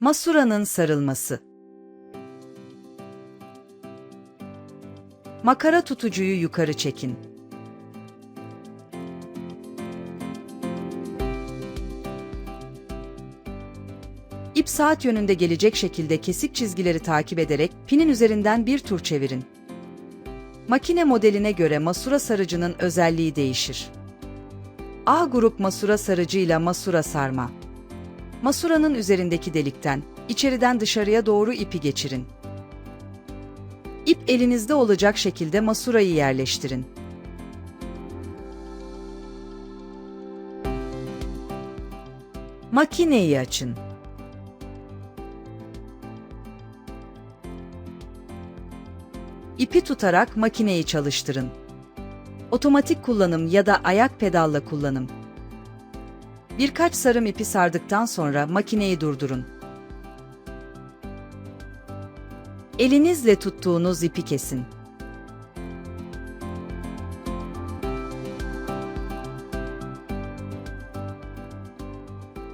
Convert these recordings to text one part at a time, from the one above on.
Masuranın sarılması. Makara tutucuyu yukarı çekin. İp saat yönünde gelecek şekilde kesik çizgileri takip ederek pinin üzerinden bir tur çevirin. Makine modeline göre masura sarıcının özelliği değişir. A grup masura sarıcı ile masura sarma. Masuranın üzerindeki delikten, içeriden dışarıya doğru ipi geçirin. İp elinizde olacak şekilde masurayı yerleştirin. Makineyi açın. İpi tutarak makineyi çalıştırın. Otomatik kullanım ya da ayak pedalla kullanım. Birkaç sarım ipi sardıktan sonra makineyi durdurun. Elinizle tuttuğunuz ipi kesin.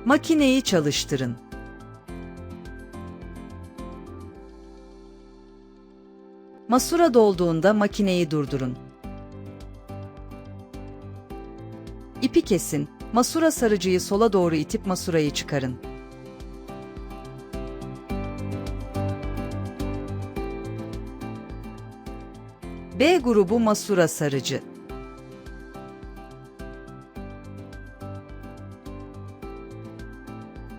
Makineyi çalıştırın. Masura dolduğunda makineyi durdurun. İpi kesin, masura sarıcıyı sola doğru itip masurayı çıkarın. B grubu masura sarıcı.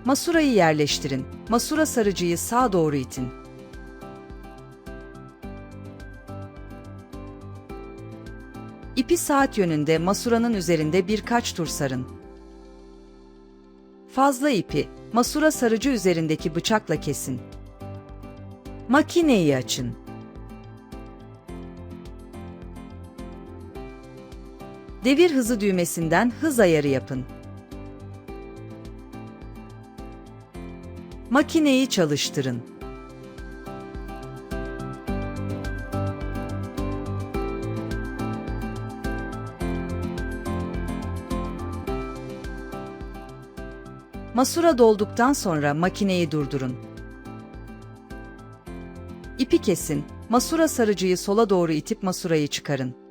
Masurayı yerleştirin. Masura sarıcıyı sağa doğru itin. İpi saat yönünde masuranın üzerinde birkaç tur sarın. Fazla ipi masura sarıcı üzerindeki bıçakla kesin. Makineyi açın. Devir hızı düğmesinden hız ayarı yapın. Makineyi çalıştırın. Masura dolduktan sonra makineyi durdurun. İpi kesin, masura sarıcıyı sola doğru itip masurayı çıkarın.